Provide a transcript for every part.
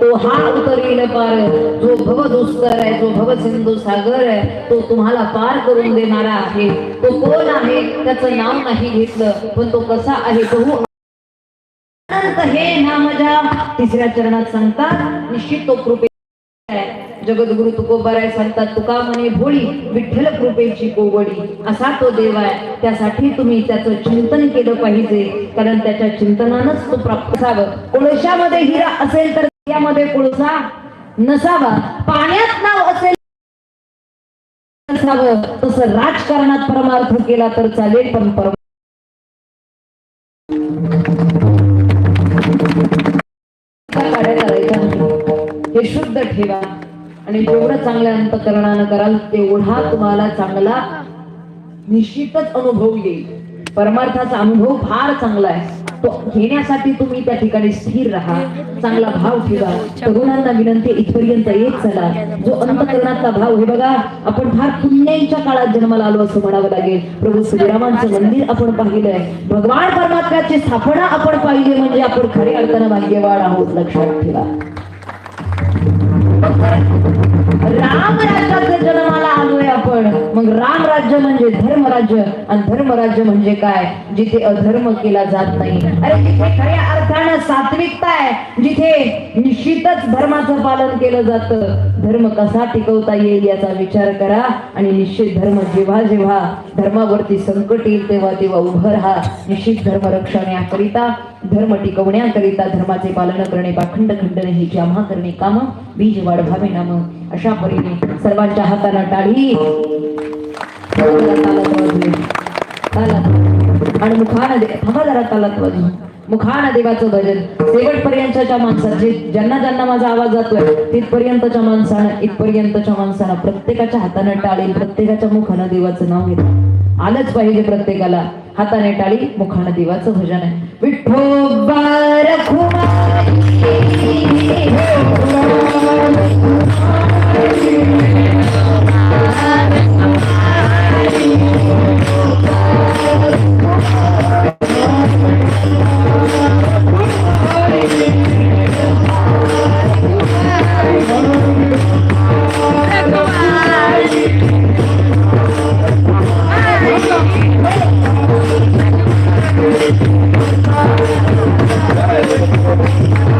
तो हा उतरेल पार. जो भव दुस्तर आहे जो भव सिंधू सागर आहे तो तुम्हाला पार करून देणारा आहे. तो कोण आहे त्याचं नाव नाही घेतलं पण तो कसा आहे बहु अनंत हे नामजा. तिसऱ्या चरणात सांगतात निश्चित तो कृपे जगद्गुरु तुकोबाराय सांगतात तुका म्हणे भोळी विठ्ठल कृपेची कोवडी असा तो देव आहे. त्यासाठी तुम्ही त्याचं चिंतन केलं पाहिजे. कारण त्याच्या चिंतनानच तो प्राप्त असावं कोळशामध्ये हिरा असेल तर त्यामध्ये कोळसा नसावा. पाण्यात नाव असेल नसावं. तसं राजकारणात परमार्थ केला तर चालेल पण परम हे शुद्ध ठेवा. आणि जेवढं चांगल्या अंतकरणानं कराल तेवढा तुम्हाला चांगला निश्चितच अनुभव येईल. परमार्थाचा अनुभव फार चांगला आहे. तो घेण्यासाठी तुम्ही त्या ठिकाणी स्थिर राहा. चांगला भाव ठेवा. तरुणांना विनंती इथपर्यंत येत चला. जो अंतकरणाचा भाव हे बघा आपण फार पुण्याच्या काळात जन्माला आलो असं म्हणावं लागेल. प्रभू श्रीरामांचं मंदिर आपण पाहिलंय भगवान परमात्म्याची स्थापना आपण पाहिली म्हणजे आपण खरे अर्थानं भाग्यवान आहोत लक्षात ठेवा. राम राज्याचे जन्माला आलोय आपण. मग राम राज्य म्हणजे धर्मराज्य आणि धर्मराज्य म्हणजे काय? जिथे अधर्म केला जात नाही. अरे जिथे खऱ्या अर्थानं सात्विकता आहे जिथे निश्चितच धर्माचं पालन केलं जातं. धर्म कसा टिकवता येईल याचा विचार करा आणि निश्चित धर्म जेव्हा जेव्हा धर्मावरती संकट येईल तेव्हा तेव्हा उभं राहा. निश्चित धर्म रक्षण्याकरिता धर्म टिकवण्याकरिता धर्माचे पालन करणे पाखंड खंडने हे जामा करणे काम बीज वाढवावे नाम. अशा परीने सर्वांच्या हाताला टाळी. आणि मुखान दे थांबा जरा तालात वाजू मुखाना देवाचं भजन. शेवटपर्यंतच्या माणसाचे ज्यांना ज्यांना माझा आवाज जातोय तिथपर्यंतच्या माणसानं इथपर्यंतच्या माणसानं प्रत्येकाच्या हातानं टाळी प्रत्येकाच्या मुखानं देवाचं नाव घेत आलंच पाहिजे प्रत्येकाला. हाताने टाळी मुखानं देवाचं भजन आहे. विठ्ठो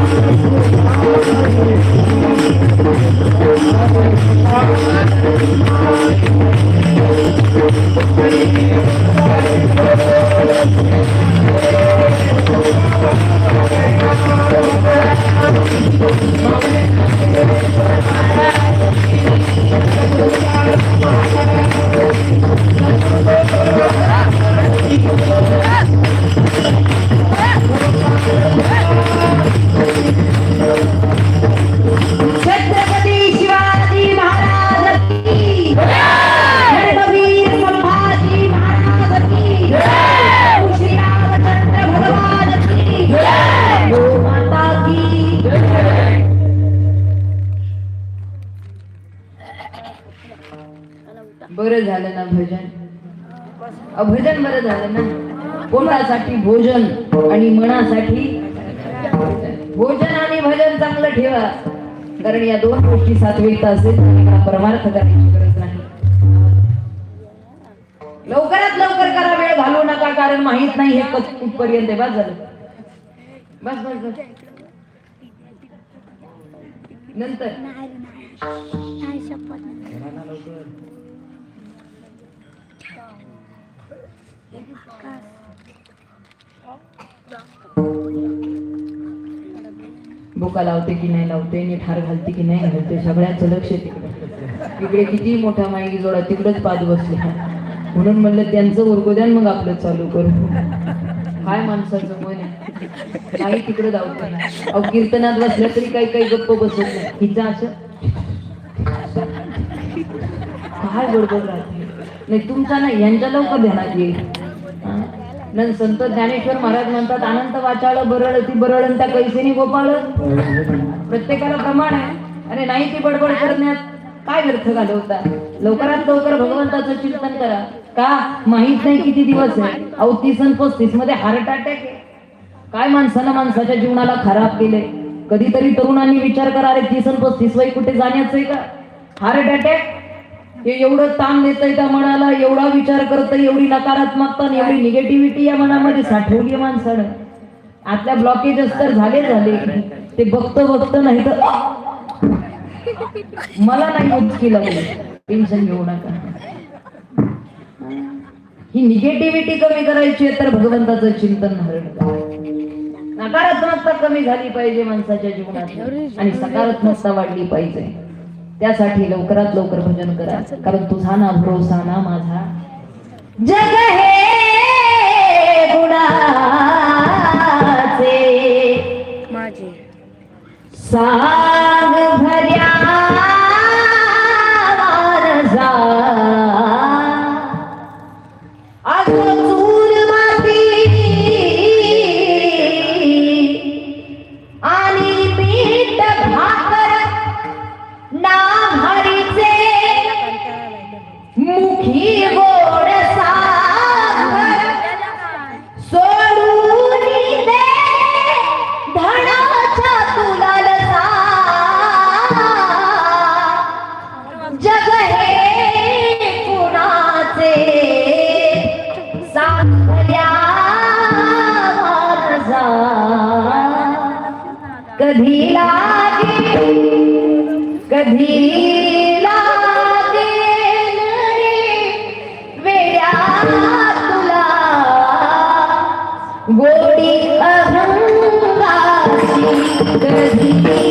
विठ्ठोबा छत्रपती बरं झालं ना भजन? भजन बरं झालं ना? पोटासाठी भोजन आणि मनासाठी? भोजन आणि भजन चांगलं ठेवा. कारण या दोन गोष्टी सात्विक असेल परमार्थ करायची गरज नाही. लवकरात लवकर करा वेळ घालू नका कारण माहीत नाही हे कुठपर्यंत बस झालं. बस बस बस. नंतर. बुका लावते की नाही लावते नीट हार घालते की नाही घालते सगळ्यांचं लक्ष तिकडे. इकडे किती मोठा माहिती जोडा तिकडेच पाच बसले. म्हणून म्हणलं त्यांचं उरकू द्या मग आपलं चालू करू. काय माणसाचं मन आहे. काही तिकडे धावते अहो कीर्तनात बसल्या तरी काही काही गप्प बसत नाही. हिचं असं. काय बडबड राहते. नाही तुमचा नाही यांच्या लवकर ध्यानात येईल. संत ज्ञानेश्वर महाराज म्हणतात अनंत वाचाळ बरळ ती बरळ त्या कैसेनी गोपाळ. प्रत्येकाला प्रमाण आहे. अरे नाही ती बडबड करण्यात काय व्यर्थ घालवता? लवकरात लवकर भगवंताचं चिंतन करा. का? माहीत नाही किती दिवस आहे. अहो तीस आणि पस्तीसमध्ये हार्ट अटॅक आहे. काय माणसानं माणसाच्या जीवनाला खराब केले कधीतरी तरुणांनी विचार करा अरे तीस आणि पस्तीस वय कुठे जाण्याचं आहे का? Heart attack? हे एवढं ताण देतंय त्या मनाला एवढा विचार करतंय एवढी नकारात्मकता एवढी निगेटिव्हिटी या मनामध्ये साठवली माणसानं. आतल्या ब्लॉकेजेस तर झाले झाले ते बघतं बघतं नाही तर मला नाही केलं लागली टेन्शन घेऊ नका. ही निगेटिव्हिटी कमी करायची आहे तर भगवंताचं चिंतन हरण नकारात्मकता कमी झाली पाहिजे माणसाच्या जीवनात. आणि सकारात्मकता वाढली पाहिजे. त्यासाठी लवकरात लवकर भजन करा. कारण तुझा ना भरोसा ना माझा. जग हे गुणाचे. माझे. सांग भर्या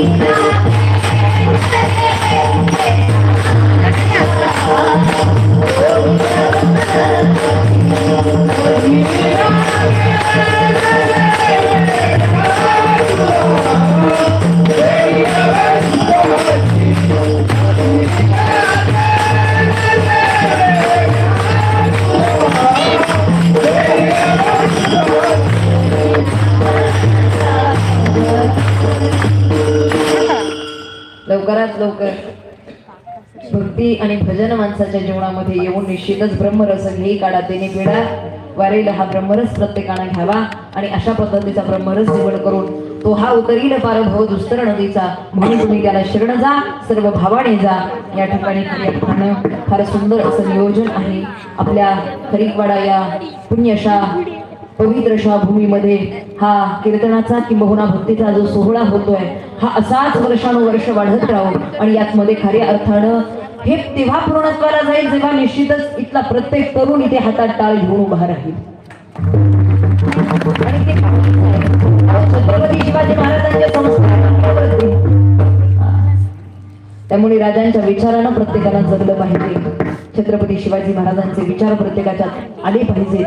कधी माणसाच्या जीवनामध्ये येऊन निश्चितच ब्रह्मरस घेई काढा तेने पिढा. वारेल हा ब्रह्मरस प्रत्येकानं घ्यावा आणि अशा पद्धतीचा ब्रह्मरस निवड करून तो हा उतरील पार भव दुस्तर नदीचा म्हणून तुम्ही त्याला शरण जा सर्व भावाने जा. या ठिकाणी फार सुंदर असं नियोजन आहे. आपल्या खरीकवाडा या पुण्यशा पवित्रशा भूमीमध्ये हा कीर्तनाचा किंबहुना भक्तीचा जो सोहळा होतोय हा असाच वर्षानुवर्ष वाढत राहो आणि यात मध्ये खऱ्या अर्थानं हे तेव्हा पूर्णत्वाला जाईल जेव्हा निश्चितच इथला प्रत्येक तरुण इथे हातात टाळ घेऊन उभा राहील. आणि ते छत्रपती शिवाजी त्यामुळे राजांच्या विचारानं प्रत्येकाला जगलं पाहिजे. छत्रपती शिवाजी महाराजांचे विचार प्रत्येकाच्या आले पाहिजे.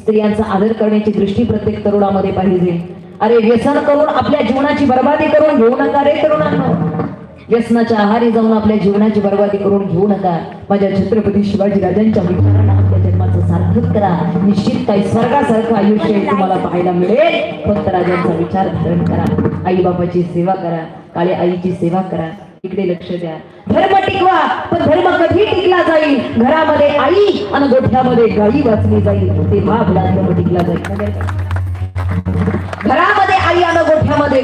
स्त्रियांचा आदर करण्याची दृष्टी प्रत्येक तरुणामध्ये पाहिजे. अरे व्यसन करून आपल्या जीवनाची बर्बादी करून घेऊ नका रे तरुणांना. व्यसनाच्या आहारी जाऊन आपल्या जीवनाची बर्बादी करून घेऊ नका. माझ्या छत्रपती शिवाजी राजांच्या विचारांना आपल्या जन्माचं सार्थक करा. निश्चित काही स्वर्गासारखं आयुष्य तुम्हाला पाहायला मिळेल. फक्त राजांचा विचार धारण करा. आई बाबाची सेवा करा. काळे आईची सेवा करा. इकडे लक्ष द्या. धर्म टिकवा पण धर्म कधी टिकला जाईल? घरामध्ये आई आणि गोठ्यामध्ये गाई वाचली जाईल. तेव्हा आपला धर्म टिकला जाईल. घरामध्ये आई आणि गोठ्यामध्ये